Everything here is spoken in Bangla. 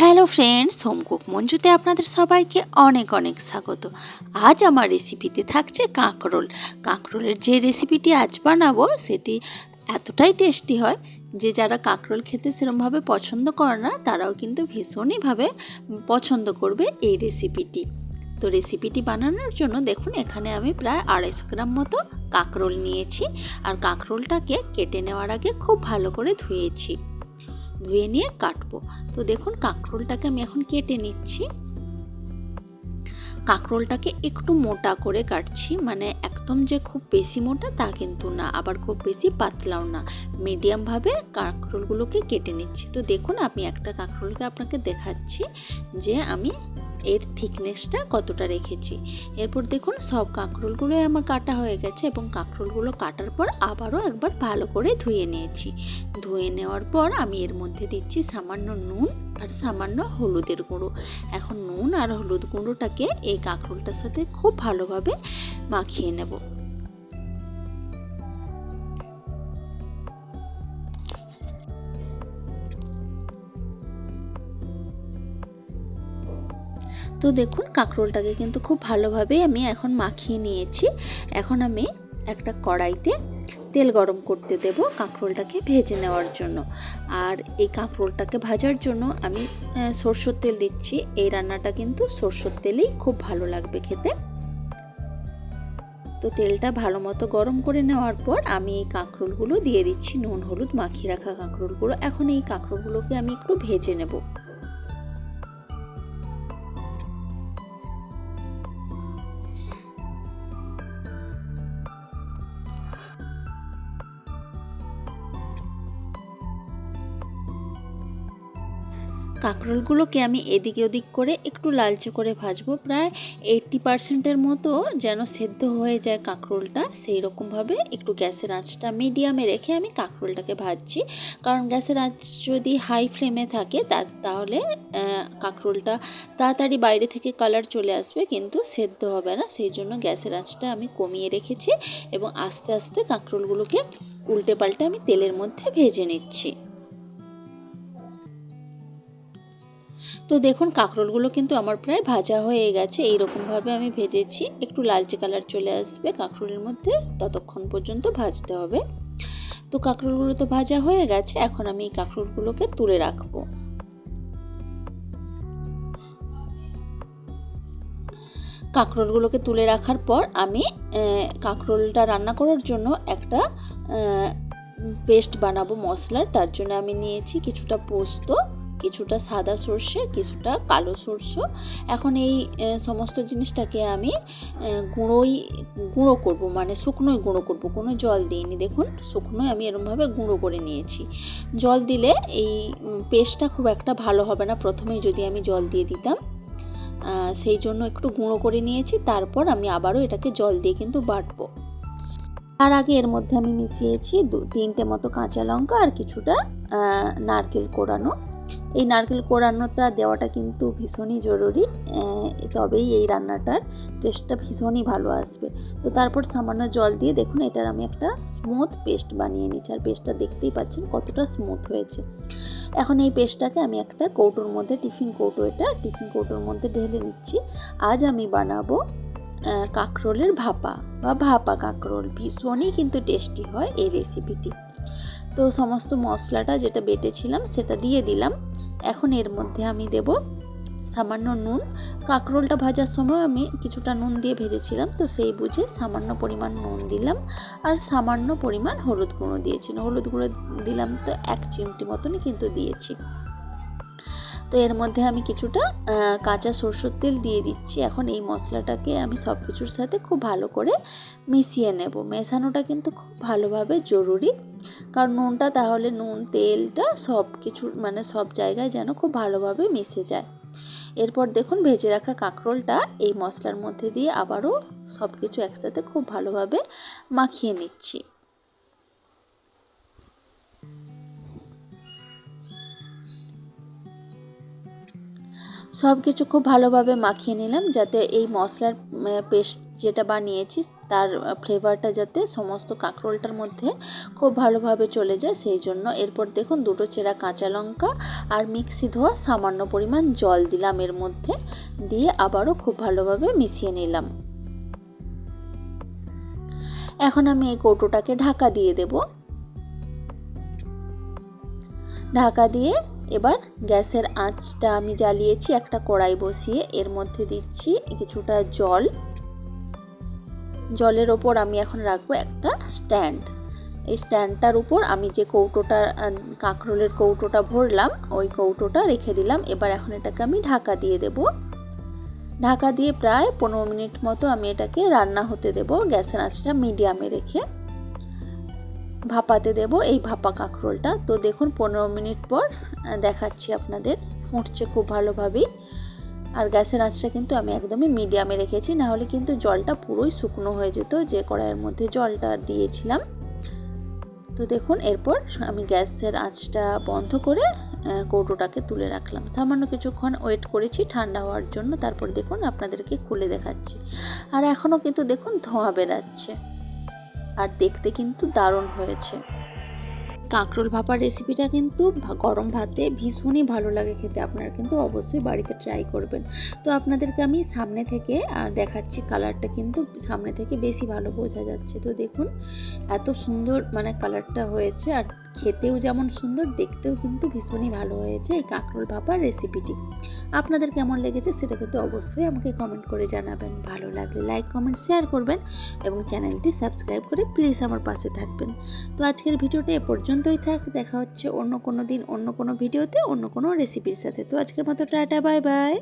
হ্যালো ফ্রেন্ডস হোমকুক মঞ্জুতে আপনাদের সবাইকে অনেক অনেক স্বাগত। আজ আমার রেসিপিতে থাকছে কাঁকরোল। কাঁকরোলের যে রেসিপিটি আজ বানাবো, সেটি এতটাই টেস্টি হয় যে যারা কাঁকরোল খেতে সেরমভাবে পছন্দ করে না, তারাও কিন্তু ভীষণইভাবে পছন্দ করবে এই রেসিপিটি তো রেসিপিটি বানানোর জন্য দেখুন, এখানে আমি প্রায় আড়াইশো গ্রাম মতো কাঁকরোল নিয়েছি। আর কাঁকরোলটাকে কেটে নেওয়ার আগে খুব ভালো করে ধুয়েছি। ধুয়ে নিয়ে কাটবো। তো দেখুন, কাঁকরোলটাকে আমি এখন কেটে নিচ্ছি। কাঁকরোলটাকে একটু মোটা করে কাটছি মানে একদম যে খুব বেশি মোটা তা কিন্তু না, আবার খুব বেশি পাতলাও না। মিডিয়ামভাবে কাঁকরোলগুলোকে কেটে নিচ্ছি। তো দেখুন, আমি একটা কাঁকরোলকে আপনাকে দেখাচ্ছি যে আমি এর থিকনেসটা কতটা রেখেছি? এরপর দেখুন, সব কাঁকরোলগুলোই আমার কাটা হয়ে গেছে এবং কাঁকরোলগুলো কাটার পর আবারও একবার ভালো করে ধুয়ে নিয়েছি। ধুয়ে নেওয়ার পর আমি এর মধ্যে দিচ্ছি সামান্য নুন আর সামান্য হলুদের গুঁড়ো। এখন নুন আর হলুদ গুঁড়োটাকে এই কাঁকরোলটার সাথে খুব ভালোভাবে মাখিয়ে নেব। তো দেখুন কাঁকরোলটাকে কিন্তু খুব ভালোভাবে আমি এখন মাখিয়ে নিয়েছি। এখন আমি একটা কড়াইতে তেল গরম করতে দেব কাঁকরোলটাকে ভেজে নেওয়ার জন্য। আর এই কাঁকরোলটাকে ভাজার জন্য আমি সরষের তেল দিচ্ছি। এই রান্নাটা কিন্তু সরষের তেলেই খুব ভালো লাগবে খেতে। তো তেলটা ভালো মতো গরম করে নেওয়ার পর আমি এই কাঁকরোলগুলো দিয়ে দিচ্ছি। নুন, হলুদ মাখিয়ে রাখা কাঁকরোলগুলো। এখন এই কাঁকরোলগুলোকে আমি একটু ভেজে নেব। কাঁকরোলগুলোকে আমি এদিকে ওদিক করে একটু লালচে করে ভাজবো। প্রায় এইটটি পার্সেন্টের মতো যেন সেদ্ধ হয়ে যায় কাঁকরোলটা সেই রকমভাবে একটু গ্যাসের আঁচটা মিডিয়ামে রেখে আমি কাঁকরোলটাকে ভাজছি। কারণ গ্যাসের আঁচ যদি হাই ফ্লেমে থাকে, তা তাহলে কাঁকরোলটা তাড়াতাড়ি বাইরে থেকে কালার চলে আসবে, কিন্তু সেদ্ধ হবে না। সেই জন্য গ্যাসের আঁচটা আমি কমিয়ে রেখেছি এবং আস্তে আস্তে কাঁকরোলগুলোকে উল্টে পাল্টে আমি তেলের মধ্যে ভেজে নিচ্ছি। তো দেখুন, কাঁকরোলগুলো কিন্তু আমার প্রায় ভাজা হয়ে গেছে। এইরকমভাবে আমি ভেজেছি। একটু লালচে কালার চলে আসবে কাঁকরোলের মধ্যে। ততক্ষণ পর্যন্ত ভাজতে হবে। তো কাঁকরোলগুলো তো ভাজা হয়ে গেছে। এখন আমি এই কাঁকরোলগুলোকে তুলে রাখব। কাঁকরোলগুলোকে তুলে রাখার পর আমি কাঁকরোলটা রান্না করার জন্য একটা পেস্ট বানাবো মশলার। তার জন্য আমি নিয়েছি কিছুটা পোস্ত। কিছুটা সাদা সর্ষে, কিছুটা কালো সর্ষে। এখন এই সমস্ত জিনিসটাকে আমি গুঁড়োই, গুঁড়ো করব মানে শুকনোই গুঁড়ো করব, কোনো জল দিইনি। দেখুন, শুকনোই আমি এরমভাবে গুঁড়ো করে নিয়েছি। জল দিলে এই পেস্টটা খুব একটা ভালো হবে না, প্রথমেই যদি আমি জল দিয়ে দিতাম। সেই জন্য একটু গুঁড়ো করে নিয়েছি, তারপর আমি আবারও এটাকে জল দিয়ে কিন্তু বাটবো। তার আগে এর মধ্যে আমি মিশিয়েছি দু, তিনটে মতো কাঁচা লঙ্কা আর কিছুটা নারকেল কোড়ানো এই নারকেল কোড়ানোটা দেওয়াটা কিন্তু ভীষণই জরুরি তবেই এই রান্নাটার টেস্টটা ভীষণই ভালো আসবে। তো তারপর সামান্য জল দিয়ে দেখুন, এটার আমি একটা স্মুথ পেস্ট বানিয়ে নিচ্ছি। আর পেস্টটা দেখতেই পাচ্ছেন কতটা স্মুথ হয়েছে। এখন এই পেস্টটাকে আমি একটা কৌটোর মধ্যে, টিফিন কৌটো এটা, টিফিন কৌটোর মধ্যে ঢেলে নিচ্ছি। আজ আমি বানাবো কাঁকরোলের ভাপা বা ভাপা কাঁকরোল। ভীষণই কিন্তু টেস্টি হয় এই রেসিপিটি তো সমস্ত মশলাটা যেটা বেটেছিলাম সেটা দিয়ে দিলাম। এখন এর মধ্যে আমি দেব সামান্য নুন। কাঁকরোলটা ভাজার সময় আমি কিছুটা নুন দিয়ে ভেজেছিলাম, তো সেই বুঝে সামান্য পরিমাণ নুন দিলাম আর সামান্য পরিমাণ হলুদ গুঁড়ো দিয়েছি। হলুদ গুঁড়ো দিলাম তো এক চিমটি মতনই কিন্তু দিয়েছি। তো এর মধ্যে আমি কিছুটা কাঁচা সরষের তেল দিয়ে দিচ্ছি। এখন এই মশলাটাকে আমি সব কিছুর সাথে খুব ভালো করে মিশিয়ে নেব। মেশানোটা কিন্তু খুব ভালোভাবে জরুরি। কারণ নুনটা তাহলে নুন, তেলটা সব কিছু মানে সব জায়গায় যেন খুব ভালোভাবে মিশে যায়। এরপর দেখুন ভেজে রাখা কাঁকরোলটা এই মশলার মধ্যে দিয়ে আবারও সব কিছু একসাথে খুব ভালোভাবে মাখিয়ে নিচ্ছি। সব কিছু খুব ভালোভাবে মাখিয়ে নিলাম যাতে এই মশলার পেস্ট যেটা বানিয়েছি তার ফ্লেভারটা যাতে সমস্ত কাঁকরোলটার মধ্যে খুব ভালোভাবে চলে যায়, সেই জন্য এরপর দেখুন দুটো চেরা কাঁচা লঙ্কা আর মিক্সি ধোয়া সামান্য পরিমাণ জল দিলাম এর মধ্যে, দিয়ে আবারও খুব ভালোভাবে মিশিয়ে নিলাম। এখন আমি এই কৌটোটাকে ঢাকা দিয়ে দেব। ঢাকা দিয়ে এবার গ্যাসের আঁচটা আমি জ্বালিয়েছি একটা কড়াই বসিয়ে, এর মধ্যে দিচ্ছি কিছুটা জল। জলের ওপর আমি এখন রাখব একটা স্ট্যান্ড। এই স্ট্যান্ডটার উপর আমি যে কৌটোটা কাঁকরোলের কৌটোটা ভরলাম, ওই কৌটোটা রেখে দিলাম। এবার এখন এটাকে আমি ঢাকা দিয়ে দেব। ঢাকা দিয়ে প্রায় পনেরো মিনিট মতো আমি এটাকে রান্না হতে দেব গ্যাসের আঁচটা মিডিয়ামে রেখে। ভাপাতে দেব এই ভাপা কাঁকরোলটা। তো দেখুন, পনেরো মিনিট পর দেখাচ্ছি আপনাদের। ফুটছে খুব ভালোভাবেই। আর গ্যাসের আঁচটা কিন্তু আমি একদমই মিডিয়ামে রেখেছি না হলে কিন্তু জলটা পুরোই শুকনো হয়ে যেত, যে কড়াইয়ের মধ্যে জলটা দিয়েছিলাম। তো দেখুন, এরপর আমি গ্যাসের আঁচটা বন্ধ করে কৌটোটাকে তুলে রাখলাম। সামান্য কিছুক্ষণ ওয়েট করেছি ঠান্ডা হওয়ার জন্য, তারপর দেখুন আপনাদেরকে খুলে দেখাচ্ছি। আর এখনও কিন্তু দেখুন ধোঁয়া বেরাচ্ছে। আর দেখতে কিন্তু দারুণ হয়েছে। কাঁকরোল ভাপার রেসিপিটা কিন্তু গরম ভাতে ভীষণই ভালো লাগে খেতে। আপনারা কিন্তু অবশ্যই বাড়িতে ট্রাই করবেন। তো আপনাদেরকে আমি সামনে থেকে দেখাচ্ছি কালারটা কিন্তু সামনে থেকে বেশি ভালো বোঝা যাচ্ছে। তো দেখুন, এত সুন্দর মানে কালারটা হয়েছে আর খেতেও যেমন সুন্দর, দেখতেও কিন্তু ভীষণই ভালো হয়েছে এই কাঁকরোল ভাপার রেসিপিটি আপনাদের কেমন লেগেছে সেটা কিন্তু অবশ্যই আমাকে কমেন্ট করে জানাবেন। ভালো লাগলে লাইক কমেন্ট শেয়ার করবেন এবং চ্যানেলটি সাবস্ক্রাইব করে প্লিজ আমার পাশে থাকবেন। তো আজকের ভিডিওটা এ পর্যন্তই থাক, দেখা হচ্ছে অন্য কোনো দিন, অন্য কোনো ভিডিওতে, অন্য কোনো রেসিপির সাথে। তো আজকের মতো টাটা বাই বাই